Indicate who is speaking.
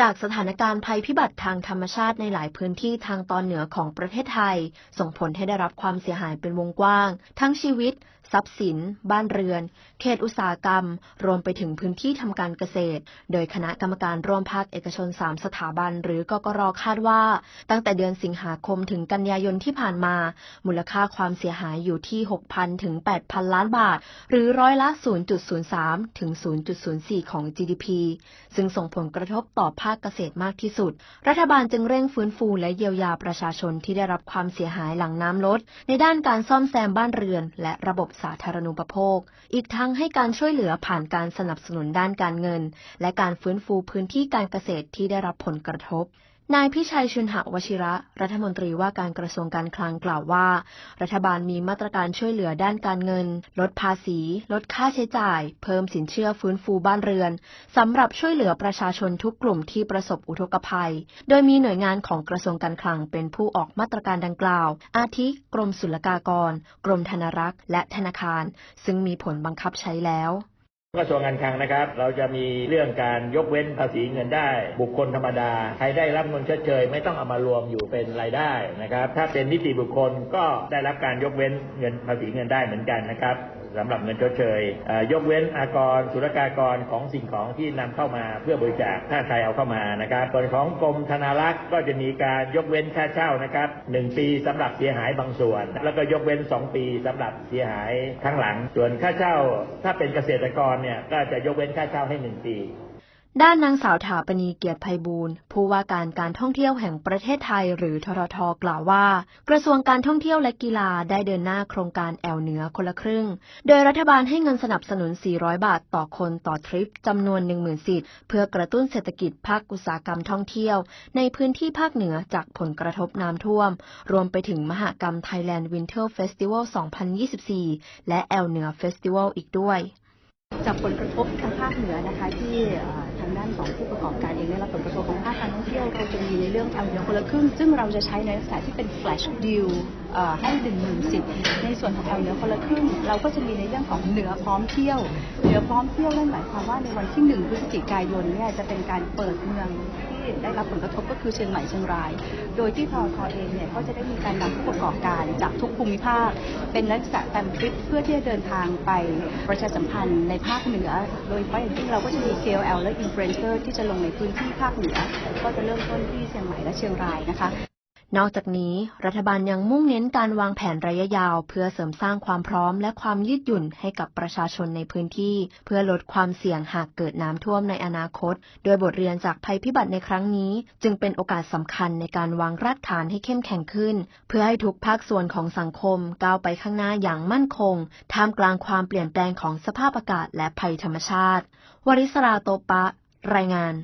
Speaker 1: จากสถานการณ์ภัยพิบัติทางธรรมชาติในหลายพื้นที่ทางตอนเหนือของประเทศไทย ส่งผลให้ได้รับความเสียหายเป็นวงกว้าง ทั้งชีวิต ทรัพย์สิน บ้านเรือน เขตอุตสาหกรรม รวมไปถึงพื้นที่ทำการเกษตร โดยคณะกรรมการร่วมภาคเอกชน 3 สถาบัน หรือกกรคาดว่า ตั้งแต่เดือนสิงหาคมถึงกันยายนที่ผ่านมา มูลค่าความเสียหายอยู่ที่ 6,000 ถึง 8,000 ล้านบาท หรือร้อยละ 0.03 ถึง 0.04 ของ GDP ซึ่งส่งผลกระทบต่อภาคเกษตรมากที่สุด รัฐบาลจึงเร่งฟื้นฟูและเยียวยาประชาชนที่ได้รับความเสียหายหลังน้ำลด ในด้านการซ่อมแซมบ้านเรือน และระบบสาธารณูปโภค อีกทั้งให้การช่วยเหลือผ่านการสนับสนุนด้านการเงิน และการฟื้นฟูพื้นที่การเกษตรที่ได้รับผลกระทบ นายพิชัยชุนหะวชิระ รัฐมนตรีว่าการกระทรวงการคลังกล่าวว่า รัฐบาลมีมาตรการช่วยเหลือด้านการเงิน ลดภาษี ลดค่าใช้จ่าย เพิ่มสินเชื่อฟื้นฟูบ้านเรือนสำหรับช่วยเหลือประชาชนทุกกลุ่มที่ประสบอุทกภัย โดยมีหน่วยงานของกระทรวงการคลังเป็นผู้ออกมาตรการดังกล่าว อาทิ กรมศุลกากร กรมธนารักษ์ และธนาคาร ซึ่งมีผลบังคับใช้แล้ว
Speaker 2: กระทรวงการคลังนะครับ เราจะมีเรื่องการยกเว้นภาษีเงินได้ บุคคลธรรมดา ใครได้รับเงินชดเชย ไม่ต้องเอามารวมอยู่เป็นรายได้นะครับ ถ้าเป็นนิติบุคคลก็ได้รับการยกเว้นเงินภาษีเงินได้เหมือนกันนะครับ สำหรับเงินชดเชยเอ่อยกเว้นอากรศุลกากรของสิ่งของที่นำเข้ามาเพื่อบริจาคถ้าใครเอาเข้ามานะครับส่วนของกรมธนารักษ์ก็จะมีการยกเว้นค่าเช่านะครับหนึ่งปีสำหรับเสียหายบางส่วน แล้วก็ยกเว้นสองปีสำหรับเสียหายทั้งหลัง ส่วนค่าเช่าถ้าเป็นเกษตรกรเนี่ยก็จะยกเว้นค่าเช่าให้หนึ่งปี
Speaker 1: ด้านนางสาวถาปณีเกียรติไพบูลย์ผู้ว่าการการท่องเที่ยวแห่งประเทศไทยหรือทททกล่าวว่า กระทรวงการท่องเที่ยวและกีฬาได้เดินหน้าโครงการแอลเหนือคนละครึ่ง โดยรัฐบาลให้เงินสนับสนุน 400 บาทต่อคนต่อทริปจำนวน 10,000สิทธิ์เพื่อกระตุ้นเศรษฐกิจภาคอุตสาหกรรมท่องเที่ยว ในพื้นที่ภาคเหนือจากผลกระทบน้ำท่วม รวมไปถึงมหกรรม Thailand Winter Festival 2024 และแอลเหนือเฟสติวัลอีกด้วย
Speaker 3: จากผลกระทบทางภาคเหนือนะคะที่ ทางด้านของผู้ประกอบการเองได้รับผลกระทบของภาคการท่องเที่ยวเราจะมีในเรื่องเอาเดียวคนละครึ่ง ซึ่งเราจะใช้ในลักษณะที่เป็น flash deal ให้หนึ่งหมื่นสิทธิ์ในส่วนของเอาเหนือคนละครึ่ง เราก็จะมีในเรื่องของเหนือพร้อมเที่ยวเหนือพร้อมเที่ยวนั่นหมายความว่าในวันที่หนึ่งพฤศจิกายนเนี่ยจะเป็นการเปิดเมือง ที่ได้รับผลกระทบก็คือเชียงใหม่เชียงราย โดยที่ทอทอเองเนี่ยก็จะได้มีการนำผู้ประกอบการจากทุกภูมิภาค เป็นลักษณะแตมทริปเพื่อที่จะเดินทางไปประชาสัมพันธ์ในภาคเหนือ โดยเฉพาะอย่างยิ่งเราก็จะมี KOL และ Influencer ที่จะลงในพื้นที่ภาคเหนือ ก็จะเริ่มต้นที่เชียงใหม่และเชียงรายนะคะ
Speaker 1: นอกจากนี้ รัฐบาลยังมุ่งเน้นการวางแผนระยะยาว เพื่อเสริมสร้างความพร้อมและความยืดหยุ่นให้กับประชาชนในพื้นที่ เพื่อลดความเสี่ยงหากเกิดน้ำท่วมในอนาคต โดยบทเรียนจากภัยพิบัติในครั้งนี้ จึงเป็นโอกาสสำคัญในการวางรากฐานให้เข้มแข็งขึ้น เพื่อให้ทุกภาคส่วนของสังคมก้าวไปข้างหน้าอย่างมั่นคง ท่ามกลางความเปลี่ยนแปลงของสภาพอากาศและภัยธรรมชาติ วริศราโตปะ รายงาน